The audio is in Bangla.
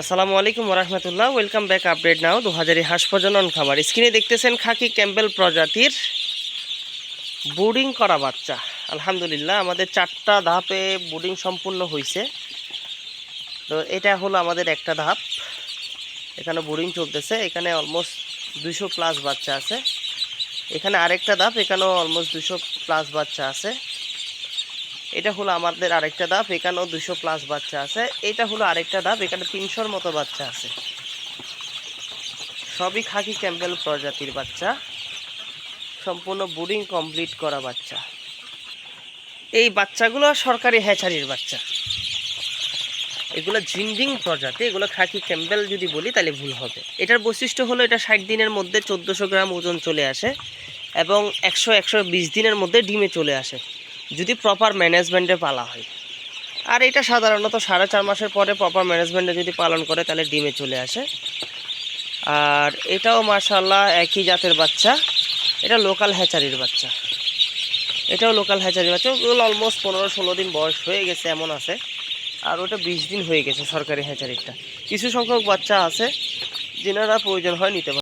আসসালামু আলাইকুম রহমতুল্লাহ ওয়েলকাম ব্যাক আপডেট নাও দু হাজারি হাঁস প্রজনন খামার। স্ক্রিনে দেখতেছেন খাকি ক্যাম্বেল প্রজাতির বুডিং করা বাচ্চা। আলহামদুলিল্লাহ, আমাদের চারটা ধাপে বুডিং সম্পূর্ণ হয়েছে তো এটা হলো আমাদের একটা ধাপ। এখানে বোরিং চলতেছে। এখানে অলমোস্ট দুইশো প্লাস বাচ্চা আছে। এখানে আরেকটা ধাপ। এখানেও অলমোস্ট দুশো প্লাস বাচ্চা আছে। এটা হলো আমাদের আরেকটা ধাপ এখানেও দুশো প্লাস বাচ্চা আছে। এটা হলো আরেকটা ধাপ এখানে তিনশোর মতো বাচ্চা আছে। সবই খাকি ক্যাম্বেল প্রজাতির বাচ্চা। সম্পূর্ণ বোর্ডিং কমপ্লিট করা বাচ্চা। এই বাচ্চাগুলো সরকারি হ্যাচারির বাচ্চা। এগুলো জিন্ডিং প্রজাতি, এগুলো খাকি ক্যাম্বেল যদি বলি তাহলে ভুল হবে। এটার বৈশিষ্ট্য হলো এটা ষাট দিনের মধ্যে চোদ্দোশো গ্রাম ওজন চলে আসে এবং একশো একশো বিশ দিনের মধ্যে ডিমে চলে আসে। যদি প্রপার ম্যানেজমেন্টে পালা হয়। আর এটা সাধারণত সাড়ে চার মাসের পরে প্রপার ম্যানেজমেন্টে যদি পালন করে, তাহলে ডিমে চলে আসে। আর এটাও মাশাল্লাহ একই জাতের বাচ্চা। এটা লোকাল হ্যাচারির বাচ্চা। এটাও লোকাল হ্যাচারির বাচ্চা। ওগুলো অলমোস্ট পনেরো ষোলো দিন বয়স হয়ে গেছে, এমন আছে। আর ওটা বিশ দিন হয়ে গেছে সরকারি হ্যাচারিরটা কিছু সংখ্যক বাচ্চা আছে, যেনারা প্রয়োজন হয় নিতে